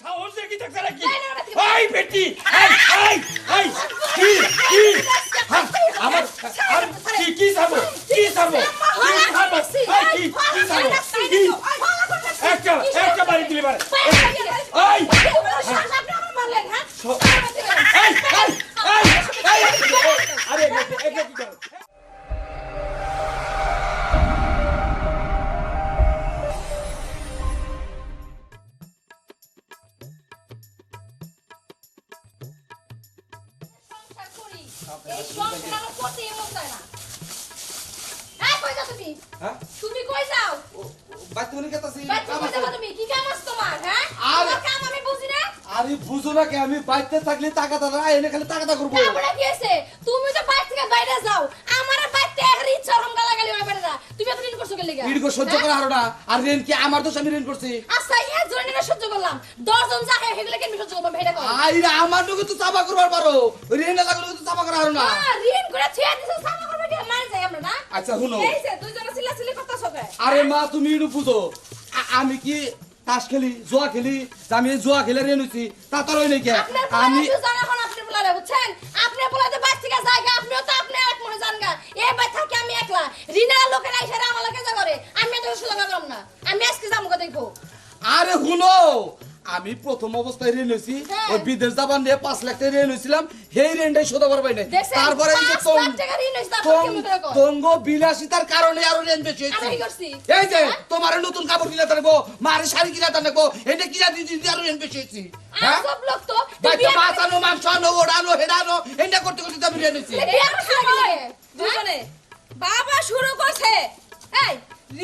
সাহস দেখি দেখছে নাকি এই বেটি এই এই এই কি কি হ্যাঁ, আমার আর কি কি যাব কি যাব কি যাব এই কি কি যাব কি একটা একটা বাড়ি দিলে পারে এই এই কি হ্যাঁ তুমি? কই যাও? বাইতে কেতাছি বাচ্চা তুমি কি কাম আছে তোমার হ্যাঁ? আর- কাম আমি বুঝি না। আরে বুঝো না কি আমি বাইতে থাকলে টাকা দাদা এনে খালি টাকা দা করব কি তুমি তো বাইরে থেকে বাইরে যাও আমার বাইতে হারি চরম গালা গালি ওই বাইরে যা তুমি এত দিন করছ গেলে ইডকো সহ্য করা হারো না। আর রেন কি? আমার দোষ আমি করছি। আচ্ছা এক জনের সহ্য করলাম। দশ জন যা খায় কেন সহ্য করব ভেড়া কর আইরা আমার লোকে তো চাপা করবার পারো। রেন লাগলে তো চাপা করা হারো না। ঋণ করে ছেড়ে দিছে সামনে করবে কি? মার যাই আমরা না? আচ্ছা শুনো। এই যে আরে মা তুমি বুঝো। আমি কি তাস খেলি জুয়া খেলি? আমি জুয়া খেলে রেন হইছি তা আমি লোকের আমার লাগে করে আমি তো সুযোগ করলাম না আমি আজকে যাব দেখব আরে শুনো আমি প্রথম অবস্থায় রেন হইছি হ্যাঁ। ওই বিদেশ যাবার নিয়ে পাঁচ লাখ টাকা রেন হইছিলাম সেই রেনটাই শোধ করবাই নাই তারপরে এই যে ঋণ? তঙ্গ বিলাসিতার কারণে আরও রেন বেশি করছি? এই যে হ্যাঁ? তোমার নতুন কাপড় কিনা থাকব মারে শাড়ি কিনা থাকব এটা কিনা দিদি দিদি আরও রেন বেশি হইছে হ্যাঁ সব লোক তো বাচ্চা বাঁচানো মাংস আনো ওড়ানো হেডানো এটা করতে করতে আমি করছে নাকি? দুজনে বাবা শুরু করছে। এই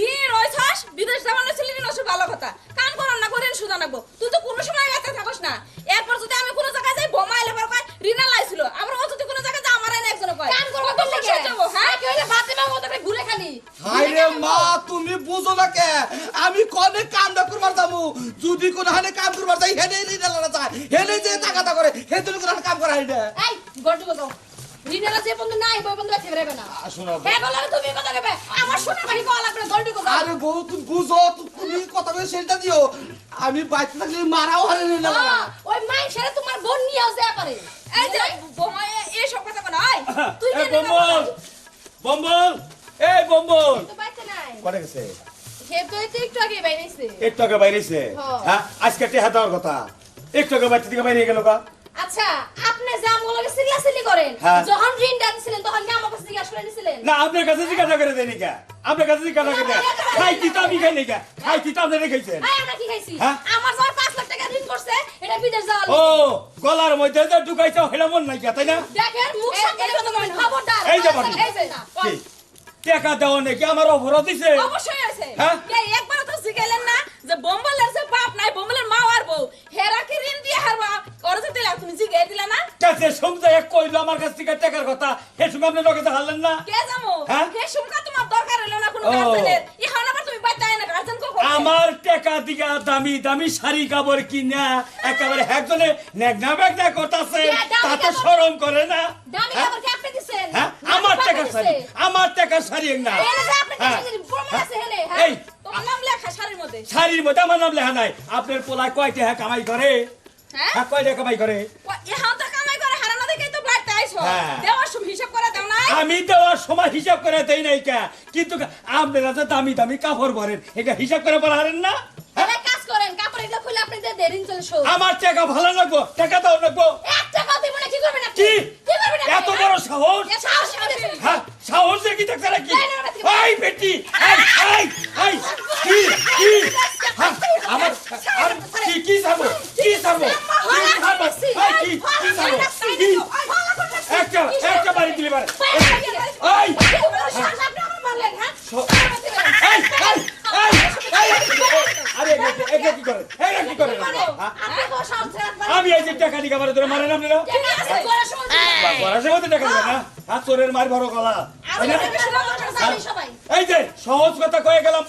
ঋণ রইছস বিদেশ যাবার ছিল ঋণ ওসব ভালো কথা। কাম করার না করেন সুদা নাগবো তুই তো কোনো সময় ব্যস্ত থাকস না। এরপর যদি আমি কোনো জায়গায় যাই বোমা এলে পর কয় ঋণ লাইছিল আবার ও যদি কোনো জায়গায় যায় আমার এনে একজন কয়। কাম করব কোন লেগে? যাব, হ্যাঁ? ওই যে ফাতেমা মতো করে ঘুরে খালি। হাইরে মা তুমি বুঝো না কে? আমি কনে কাম না করবার যাব? যদি কোন হানে কাম করবার যাই হেনে ঋণ লাগা যায় হেনে যে টাকা তা করে হে তুমি কোন কাম করা হাইডে এই, গর্জে বসাও। ঋণেরা যে বন্ধু নাই, ওই বন্ধু এসে বেরোবে না। শোনো হ্যাঁ, বলো তুমি কথা কইবে। আমার সোনার বাড়ি পাওয়া লাগবে না, গর্জে আরে বউ তুমি বুঝো তুমি কথা বলে সেটা দিও আমি বাইতে থাকলে মারাও হারে ওই তোমার বোন নিয়েও যেতে পারে। এই যে বোমা এ- এসব কথা কোন আই তুই এই কেন বম্বল বম্বল এই বম্বল তো বাচ্চা নাই। কোনে গেছে সে তো একটু আগে বাইরেছে। একটু আগে বাইরেছে হ্যাঁ। হ্যাঁ আজকে টেহা দেওয়ার কথা একটু আগে বাচ্চা থেকে বাইরে গেল গা আচ্ছা, আপনি যা মোলাকে চিল্লাচিল্লি করেন, হ্যাঁ। যখন ঋণ ডাকছিলেন, তখন কি আমার কাছে জিজ্ঞাসা করে নিছিলেন? না আপনার কাছে জিজ্ঞাসা করে দেয়নি কা? আপনার কাছে জিজ্ঞাসা করে দেয়। খাইছি তো আমি খাই নাই কা খাইছি তো আপনি খাইছেন এই, আমরা কি খাইছি? আমার যাওয়ার পাঁচ লাখ টাকা ঋণ করছে, এটা বিদেশ যাওয়ার ও গলার মধ্যে যে ঢুকাইছো সেটা মন নাই কা তাই না? দেখেন, মুখ এই- সামনে কথা বলেন। খবরদার। এই যে এই যে টাকা দেওয়া নাকি? আমার অপরাধ দিছে অবশ্যই আছে হ্যাঁ? একবার তো শিখাইলেন না যে বোম্বলের যে বাপ নাই বোম্বলের মা আর বউ। হেরা কি ঋণ দিয়ে হারবা? ওরা যে দিলা তুমি জিগাই দিলা না? কাছে সমঝে এক কইলো আমার কাছ থেকে টাকার কথা হে আপনি লগে হারলেন না? কে জামো? হ্যাঁ? হে সুমকা তোমার দরকার হলো না কোনো গার্জেনের। আবার তুমি না গার্জেন কো আমার টাকা দিগা দামি দামি শাড়ি কাপড় কিনা একেবারে একজনে নেগনা বেগনা করতেছে তাতে? শরম করে না? দামি হ্যাঁ? কাপড় কি আপনি দিছেন? হ্যাঁ না আমার বাবা টাকা? শাড়ি আমার টাকা শাড়ি না। হ্যাঁ। হ্যাঁ? এই। লেখা শাড়ির মধ্যে। আমার নাম লেখা নাই। আপনার কয় টাকা কামাই করে? হ্যাঁ? হ্যাঁ কয় টাকা কামাই করে? তো হারানো তো হ্যাঁ। না আমি দেওয়ার সময় হিসাব করে দেই নাই কা? কিন্তু আপনারা যে দামি দামি কাপড় ভরেন এটা হিসাব করে বলারেন না? হ্যাঁ? কাজ করেন, কাপড় এগুলো আপনি দিয়ে দেন, ঋণ আমার টাকা ভালো লাগবো টাকা দাও লাগবো। করবেন আপনি? কি কি করবেন এত হ্যাঁ? বড় সাহস সাহস কি? হ্যাঁ সাহস দেখি দেখছে নাকি। এই বেটি এই এই এই কি কি হ্যাঁ, আমার আর কি কি যাব কি যাব কি যাব এই কি কি যাব কি একটা একটা বাড়ি দিলে পারে এই আপনি আমার মারলেন, হ্যাঁ? এই এই এই এই আরে এটা এটা কি করে? এটা কি করে? হ্যাঁ? দেন। আমি এই যে টাকা দিকে আমার ধরে মারেন আপনারা পড়াশোনা টাকা না। হাত চোরের মার বড় গলা। সবাই। এই যে সহজ কথা কয়ে গেলাম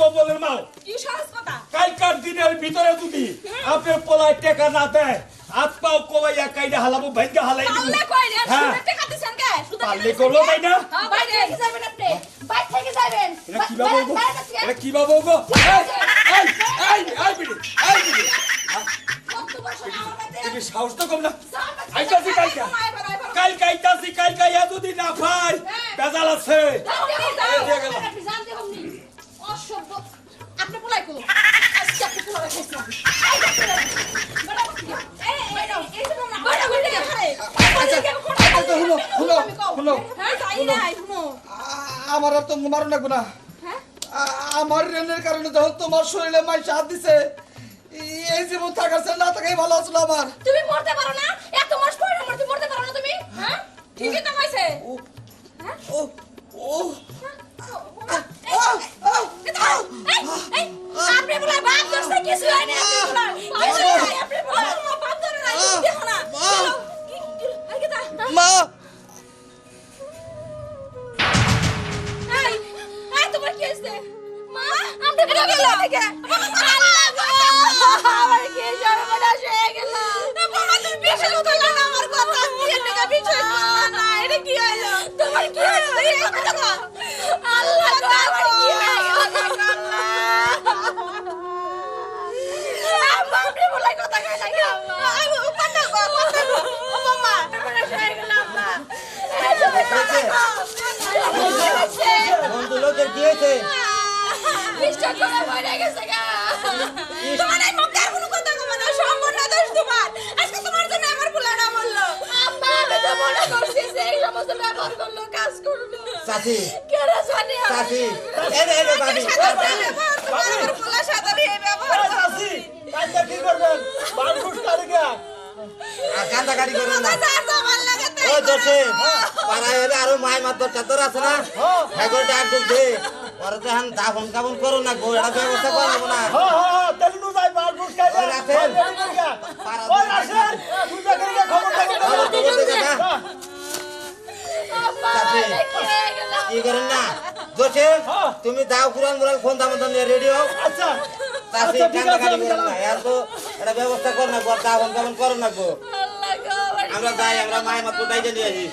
সহজ কথা? কালকার দিনের ভিতরে যদি আপনার পোলায় টাকা না দেয় হাত পাও কোবাইয়া কাইডা হালাবো ভাইগা হালাই দিব। পারলে হ্যাঁ। টাকা দিছেন কে? সুদের টাকা পারলে দিছেন করব কে? তাই না? হ্যাঁ, বাইরে বাইরে। যাবেন আপনি। বাইরে থেকে যাবেন। এটা কি বাবু? এটা কি বাবু গো? এই এই বিড়ি এই বিড়ি আমার বাড়িতে তুমি সাহস তো কম না আইতাছি কালকে। কালকে আইতাছি কালকে ইয়া যদি পাই বেজাল আছে। অসভ্য। আপনি পোলাই। আজকে আপনি পোলাই খাইছেন আমার তো মারো না হ্যাঁ? আমার ঋণের কারণে যখন তোমার শরীরে মাই সাথ দিছে এই জীবন থাকার চেয়ে না থাকাই ভালো আসলো আমার। তুমি মরতে পারো না? এত মাস পরে মরতে পারো না তুমি হ্যাঁ? ঠিকই তো কইছে। লোকের কি হয়েছে বিশ্বাস করে মরে গেছে গা। তোমার এই মুখ আর কোনো কথা কবে না। সম্পূর্ণ দোষ তোমার। মনে করছি যে এই সমস্ত ব্যবহার করল কাজ করবে চাচি কেন জানি? চাচি এই রে, বাবি আমার সাথে। আমি এই ব্যবহার করছি। কি করবেন? বালকুশ কারিগা কান্দা কাটি করবেন না। ও। পাড়ায় আরও মায় মাত্র চাদর আছে না? হ্যাঁ। ডাক দে। পরে তো হান দাফন কাবন করো না গো এটা ব্যবস্থা করব না। ওই কি হয়ে কি করেন না? দোষে তুমি দাও কুরান মুরান ফোন দাম দাম রেডি হও। আচ্ছা। চাচি কান্দা কাটি করেন না। আর তো এটা ব্যবস্থা কর না গো দাফন কাবন করো না গো আল্লাহ গো, আমার যাই আমরা মায় মাত্র দাইতে নিয়ে আসি।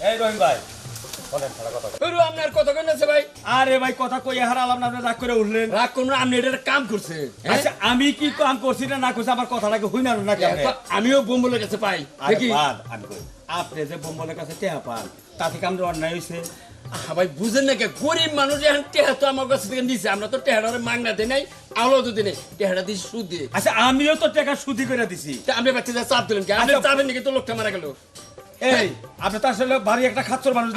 এই রহিম ভাই হরু আপনার কথা কেন আছে ভাই? আরে ভাই কথা কই হারালাম না আপনি রাগ করে উঠলেন। রাগ করুন আপনি এটা কাম করছে। আচ্ছা আমি কি কাম করছি না না করছি আমার কথাটাকে হই না না কেন আমিও বোম্বলের কাছে পাই আমি আপনি যে বোম্বলের কাছে টেহা পান আমাদের অন্যায় হয়েছে ভাই বুঝেন না কে গরিব মানুষ এখন টেহা তো আমার কাছে থেকে নিছে আমরা তো টেহাটারে মাংনা দেই নাই আলো তো নাই টেহাটা দিই সুদ। দিয়ে আচ্ছা আমিও তো টাকা সুদি করে দিছি। আপনি বাচ্চা চাপ দিলেন কি? আপনি আচ্ছা। চাপেন নাকি তো লোকটা মারা গেল? এই আপনি তো আসলে ভারী একটা খাচ্চর মানুষ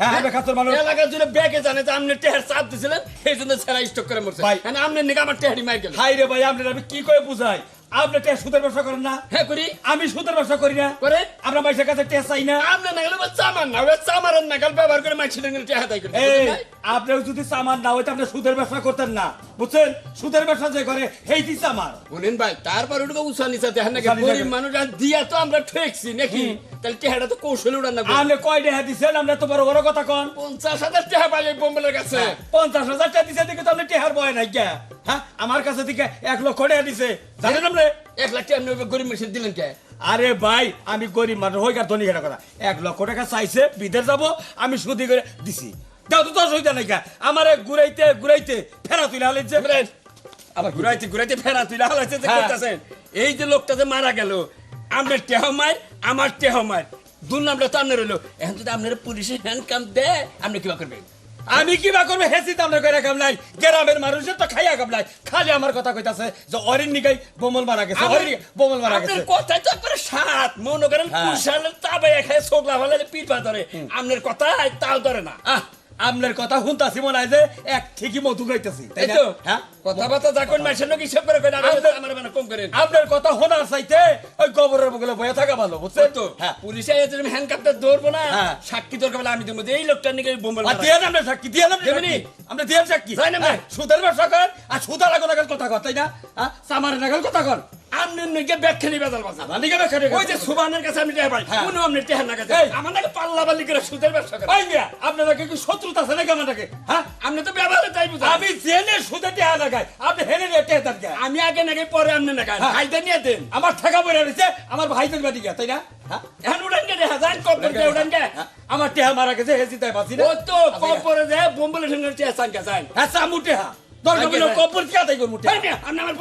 হ্যাঁ আপনি খাচ্চর মানুষ। এলাকার জন্য ব্যাগে জানে যে আপনি টেহার চাপ দিছিলেন জন্য ছেড়া স্টক করে মরছে। ভাই। মানে আপনি নাকি আমার টেহারি মার গেল হাই রে ভাই আপনার আমি কি করে বুঝাই? আপনি টেহা সুদের ব্যবসা করেন না। হ্যাঁ করি। আমি সুদের ব্যবসা করি না। করে? আমরা মাইসের কাছে টেহা চাই না। আপনি নাগাল চামান না চামারের নাগাল ব্যবহার করে মাইছিল টেহা দেয় করে এই আপনিও যদি সামান না হইতে আপনি সুদের ব্যবসা করতেন না। বুঝছেন? সুদের ব্যবসা যে করে হেইটি সামান বলেন ভাই তারপর ওটা উষা নিচা দেখেন নাকি গরিব মানুষ দিয়া তো আমরা ঠেকছি নাকি? তাহলে টেহাটা তো কৌশল উড়ান না আপনি কয় টাকা দিচ্ছেন আপনি তো বড় বড় কথা কন। পঞ্চাশ হাজার টাকা পাই এই বোম্বেলের কাছে। পঞ্চাশ হাজার টাকা দিছে দিকে তো আপনি টেহার বয় নাই কে? হ্যাঁ আমার কাছে থেকে এক লক্ষ টাকা দিছে। জানেন আপনি? এক লাখ টাকা গরিব মানুষের দিলেন কে? আরে ভাই আমি গরিব মানুষ হই কার ধনী কথা। এক লক্ষ টাকা চাইছে বিদেশ যাব আমি সুদি করে দিছি। দাও তো দশ হইতে নাই আমারে ঘুরাইতে ঘুরাইতে ফেরা তুলে হালাইছে? আবার ঘুরাইতে ঘুরাইতে ফেরা তুই হালাইছে যে হ্যাঁ। করতেছেন এই যে লোকটা যে মারা গেল আপনার টেহ মার আমার টেহ মার দুই নামটা তো আপনার রইল এখন যদি আপনার পুলিশে হ্যান্ড কাম দেয় আপনি কিবা করবেন? আমি কিবা করব? হেসি তামনে করে কাম নাই। গ্রামের মানুষের তো খাইয়া কাম নাই। খালি আমার কথা কইতাছে যে অরিন নিগাই বোমল মারা গেছে অরিন বোমল মারা গেছে। কথাই তো একবারে সাত। মনে করেন হ্যাঁ। কুশালের তাবাই খায় ছোকলা ফেলে পিঠ পা ধরে। আপনার কথা তাও ধরে না। আহ। আপনার কথা শুনতাছি মনে হয় যে এক ঠিকই মধু গাইতেছি তাই তো। হ্যাঁ? কথাবার্তা লোক হিসাব করে করেন আমার মানে কম করেন আপনার কথা শোনার চাইতে ওই গোবরের বগলে বয়ে থাকা ভালো বুঝছেন? তো। হ্যাঁ। পুলিশে এসে তুমি হ্যান্ডকাপটা ধরবো না হ্যাঁ। সাক্ষী দরকার বলে আমি দেবো। এই লোকটা নাকি বোম্বেল আর দিয়ে আমরা সাক্ষী দিয়ে আমরা দেবেনি? আমরা দিয়ে সাক্ষী। না, হ্যাঁ, সুদের ব্যবসা কর আর সুদার আগল কথা কর তাই না? হ্যাঁ? সামারের আগল কথা কর। আমনের নাকি ব্যাখ্যা নিয়ে বেজাল বাজা আমার নিকে ওই যে সুবানের কাছে আমি টেহা পাই হ্যাঁ। কোনো আপনি টেহা না কাছে। আমার নাকি পাল্লা বাল্লি করে সুদের ব্যবসা করে। ভাই মিয়া আপনারা কি শত্রুতা আছে নাকি আমাকে হ্যাঁ? আপনি তো ব্যবহারে তাই বুঝা। আমি জেনে সুদে টেহা লাগাই আপনি হেনে নিয়ে টেহা দেন আমি আগে নাকি পরে আপনি না হ্যাঁ। খাইতে নিয়ে দেন। আমার ঠেকা পড়ে রয়েছে আমার ভাইদের বাড়ি গিয়া তাই না? এখন উড়ান কে দেখা যান কপর দিয়ে কে আমার টেহা মারা গেছে হেসি তাই বাঁচি না। ও তো কপরে যে বোম্বলে সঙ্গে চেয়ে সান কে সান হ্যাঁ সামু টেহা দরকার কে আপনি আমার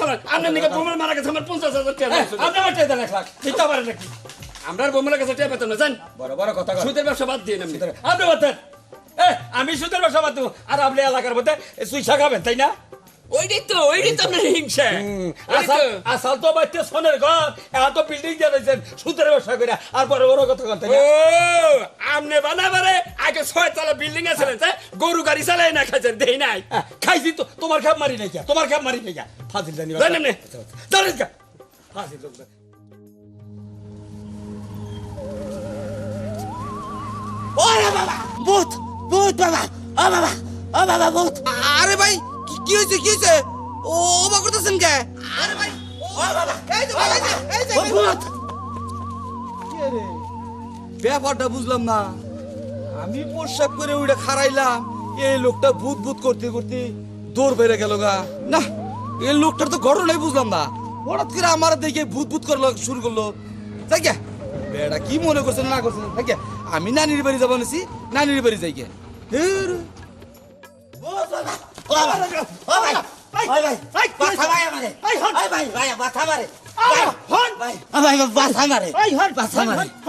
ভাড়া। আপনার নিকে বোমার মারা গেছে আমার হাজার টাকা হ্যাঁ, দিয়েছে। আপনি আমার টেহা দেন এক লাখ। দিতে পারেন নাকি? আমরা আর বোমার কাছে টাকা পেতাম না জান? বড় বড় কথা কর। সুদের ব্যবসা বাদ দিয়ে নামি আপনি বলতেন এ আমি সুদের ব্যবসা বাদ দেবো, আর আপনি এলাকার মধ্যে সুইসা খাবেন তাই না? ওইটাই তো ওইটাই তো আপনার হিংসা। আসাল তো। আসাল সোনের ঘর। এখন তো বিল্ডিং সুদের ব্যবসা করে। আর বড় বড় কথা কথা ও আমনে বানাবারে। আগে ছয় তলা বিল্ডিং আছে গরু গাড়ি চালাই না খাইছেন দেই নাই। খাইছি তো তোমার খাপ মারি নাই তোমার খাপ মারি নাই ফাজিল জানি জানেন না? জানেন কা? ফাজিল লোক ওরে বাবা! ভূত ভূত বাবা। ও বাবা ও বাবা ভূত। আরে ভাই কি- হয়েছে কি হয়েছে? ও অবাক করতেছেন কে? আরে ভাই ও বাবা। এই যে এই যে, এই যে, ভূত! ব্যাপারটা বুঝলাম না। আমি প্রসাব করে ওইটা খারাইলাম এই লোকটা ভূত ভূত করতে করতে দৌড় বেড়ে গেল গা। না এই লোকটার তো ঘটনাই বুঝলাম না। হঠাৎ করে আমার দেখে ভূত ভূত করল শুরু করল। তাই কে বেড়া কি মনে করছে না করছে? তাই কে আমি নানির বাড়ি যাব নিছি নানির বাড়ি যাই ভাই। বাথা ভাই। আমারে ভাই। ভাই। ভাই। বাথা মারে। হন। ভাই। ভাই বাথা মারে।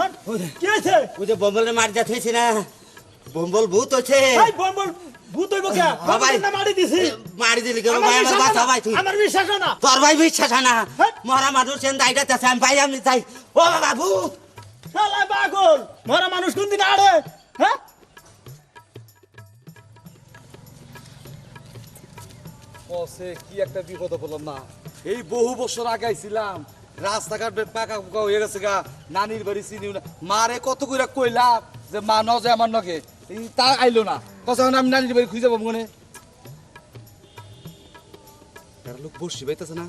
মারে। কি হয়েছে? ওই যে বম্বলে মার যা থইছি না? বম্বল ভূত হচ্ছে ভাই বল বল ভূত হইব কে? হ্যাঁ, ভাই। না মারি দিছি? মারি দিলি কেন? ভাই আমার বিশ্বাস ভাই তুই। আমার বিশ্বাস না। তোর ভাই বিশ্বাস না। হ্যাঁ। মরা মানুষ সেন দাইটা তেছে আমি ভাই আমি যাই ও বাবা ভূত! শালা পাগল! মরা মানুষ কোন দিন আড়ে? হ্যাঁ? কসে কি একটা বিপদ বললাম না। এই বহু বছর আগে আইছিলাম রাস্তাঘাট পাকা পোকা হয়ে গেছে গা নানির বাড়ি চিনি না। মারে কত কইরা কইলাম যে মা ন যায় আমার নকে এই তা আইলো না। কসা আমি নানির বাড়ি খুঁজে পাবো মনে। লোক বসছি পাইতেছে না।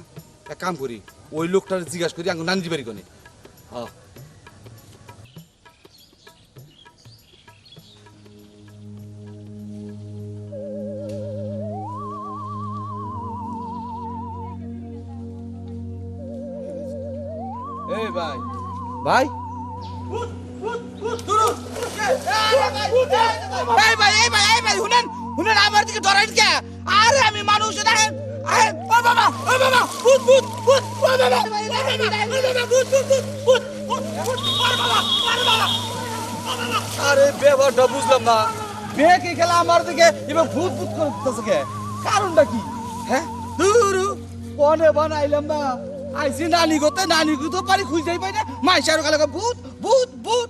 এক কাম করি ওই লোকটার জিজ্ঞাসা করি আঙ্গু নানির বাড়ি কোনে? হ্যাঁ এই ভাই? ভাই ভাই এই ভাই এই ভাই শুনেন শুনেন আমার দিকে ধরেন কে আরে আমি মানুষ দেখেন আরে বাবা এবার ভূত ভূত করতেছে কে কারণটা কি হ্যাঁ দুরু পনে বানাইলাম না আইসি নানি গোতে নানি তো পারি খুঁজেই পাই না মাইশার কালে ভূত ভূত ভূত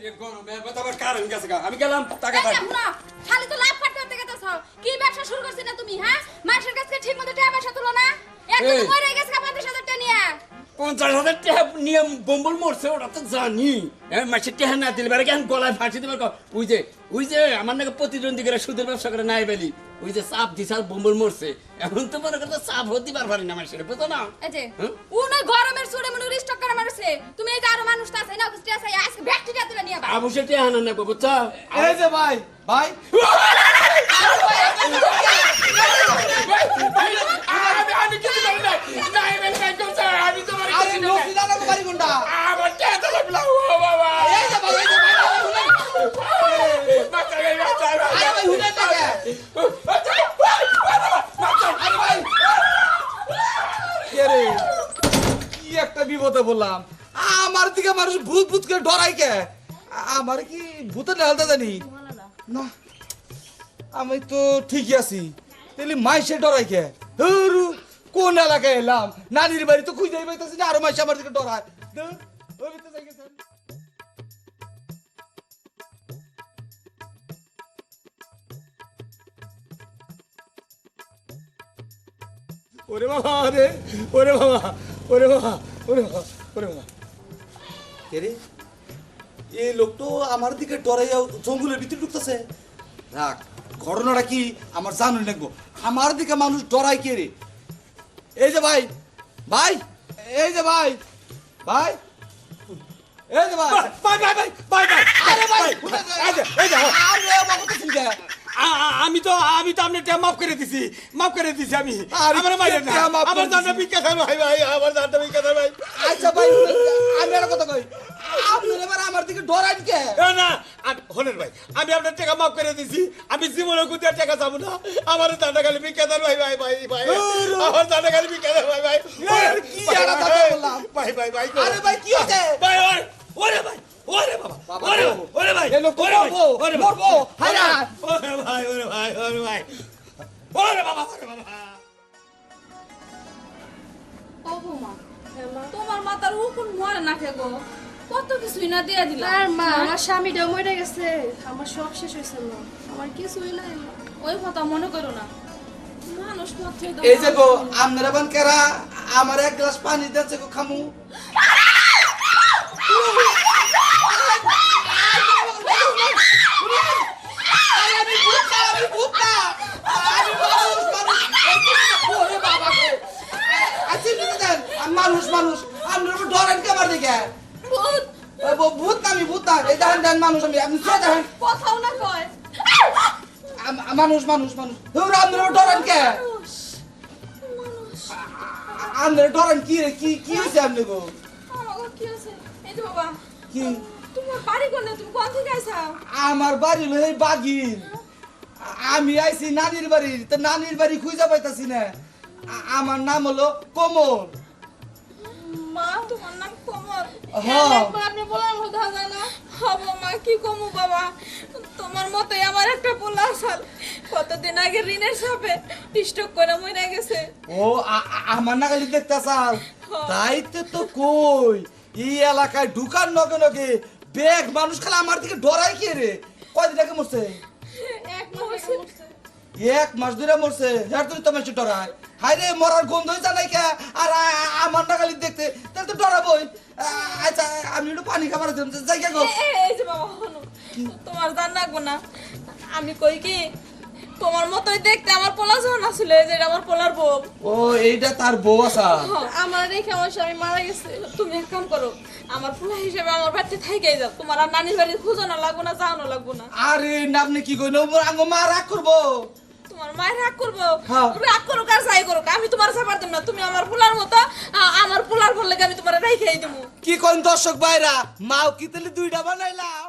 আমি গেলাম টাকা এই থাক দেখো না, খালি তো লাভ ফাট করতে গেতেছ। কি ব্যবসা শুরু করছি না তুমি হ্যাঁ? মানুষের কাছে ঠিক মতো টাকা পয়সা তুলো না? একদম মরে গেছে পঞ্চাশ হাজার টাকা নিয়ে। পঞ্চাশ হাজার টাকা নিয়ে বম্বল মরছে ওটা তো জানি। টাকা না দিলে বেড়ে কেন গলায় ফাঁসি দেবে ওই যে ওই যে আমার নাকি প্রতিদ্বন্দ্বী করে সুদের ব্যবসা করে নাই বেলি। ওই যে চাপ দিছে আর বম্বল মরছে। এখন তো মনে করতে চাপ হতে পারবারি না মাসের বুঝতো না? যে হ্যাঁ? উনি গরমের সুরে মনে রিস্টক করে মারছে তুমি এই যে আরও মানুষ তো আছে না কিছু আছে? আজকে ব্যাকটেরিয়া তুলে নিয়ে বা আবুসে টাকা না নেব বুঝছ? এই যে ভাই ভাই। আমি করছে আমি তোমার আরে নসি দাদা বাড়ি কোনটা? আমার টাকা তো লাগল ও বাবা এই যে ভাই এই যে ভাই শুনেন বাচ্চা গেল বাচ্চা আরে ভাই শুনেন না কে আরে ভাই কে রে কি একটা বিপদে বললাম আমার দিকে মানুষ ভূত ভূত করে ডরাই কে? আমার কি ভূতের নালটা জানি? না আমি তো ঠিকই আছি। তাহলে মাইসে ডরাই কে? ধুরু, কোন এলাকায় এলাম? নানির বাড়ি তো খুঁজেই পাইতেছি না আরও মাইসে আমার দিকে ডরায়। ওরে বাবা রে ওরে বাবা ওরে বাবা ওরে বাবা। এই লোক তো আমার দিকে ডরাইয়া জঙ্গলের ভিতরে ঢুকতেছে। রাখ ঘটনাটা কি আমার জানুন লাগবো আমার দিকে মানুষ ডরাই কে রে? এই যে ভাই ভাই এই যে ভাই ভাই এই যে ভাই। ভাই ভাই ভাই ভাই ভাই আরে ভাই এই যে এই যে আরে বাবা তো ঠিক আছে আমি তো আমি তো আপনার মাফ করে দিছি মাফ করে দিছি আমি। আমার মাইরেন না আমার দিছি? ভাই ভাই আমার ভিক্ষা ভাই। আচ্ছা ভাই আমি আর কথা কই। আপনি এবার আমার দিকে ডরান কে? না, হলেন ভাই আমি আপনার টাকা মাফ করে দিছি আমি জীবনে কোথাও টাকা যাব না। আমার জানটা খালি দেন ভাই ভাই ভাই ভাই। আমার জানটা খালি ভিক্ষা ভাই ভাই। কি একটা কথা বললাম? ভাই ভাই ভাই আরে ভাই, কি? ভাই ওরে ভাই। ওরে বাবা ওরে ওরে ভাই ওরে ওরে ভাই, মরবো, ওরে ভাই ওরে ভাই ওরে ভাই ওরে বাবা ওরে বাবা। তোমার উকুন মরে না কত কিছুই না দিয়ে দিলা। আর মা। আমার স্বামীটাও মরে গেছে। আমার সব শেষ হয়েছে মা। আমার কিছুই নাই ওই কথা মনে করো না। মানুষ মাত্রই এই যে গো আপনারা বান কেরা আমার এক গ্লাস পানি দিচ্ছে গো খামু আরে আমি ভূত না, আমি ভূত না। আমি মানুষ, মানুষ। ওরে বাবা গো। আচ্ছা, বুঝে দেন, আমি মানুষ আপনার উপর ডরেন ভূত। আমি ভূত না এই দেখেন দেন মানুষ আমি আপনি সে দেখেন কথাও না কয়। মানুষ মানুষ মানুষ। ধরুন আপনার উপর ডরেন কে আপনার ডরেন কি রে কি কি হয়েছে আপনি গো? কি আছে এই যে বাবা। কি? তোমার বাড়ি কোনে তুমি কোন থেকে আইছাও আমার বাড়ি হলো এই বাগিন আমি আইছি নানির বাড়ি তো নানির বাড়ি খুঁজে পাইতাছি না। আমার নাম হলো কোমল। মা তোমার নাম কমল। আপনি বলার মতো হয় হব মা কি কমু বাবা? তোমার মতোই আমার একটা পোলা আসাল। কতদিন আগে ঋণের সাপে স্টক করে মরে গেছে। ও আমার নাগালি দেখতে চাল তাইতে তো কই এই এলাকায় ঢুকার নগে নগে বেগ মানুষ খালি আমার দিকে ডরাই কে রে? কয়দিন আগে মরছে? এক মাসে এক মাস ধরে মরছে যার ধরে তো মানুষ ডরায়। হাই রে মরার গন্ধই জানাই কে? আর আমার নাগালি দেখতে তাহলে তো ডরাবই। আচ্ছা আমি একটু পানি খাবার যাই গো। এ- এ- এই যে বাবা তোমার জান রাখব না। আমি কই কি তোমার মতোই দেখতে আমার পোলা যখন আসলে যে আমার পোলার বউ। ও এইটা তার বউ আসা আমার রেখে আমার স্বামী মারা গেছে। তুমি এক কাম করো আমার পোলা হিসেবে আমার বাড়িতে থাইকেই যাও। তোমার আর নানির বাড়ি খুঁজো না লাগবো না যাও না লাগবো না। আরে না আপনি কি কইন আঙ্গ মা রাগ করব। তোমার মায়ের রাগ করব? হ্যাঁ। রাগ করো কার যাই করো? আমি তোমার সাপার দেব না তুমি আমার পোলার মতো আমার পোলার বললে আমি তোমার রেখেই দেবো কি কোন দর্শক ভাইরা? মাও কি তাহলে দুইটা বানাইলাম?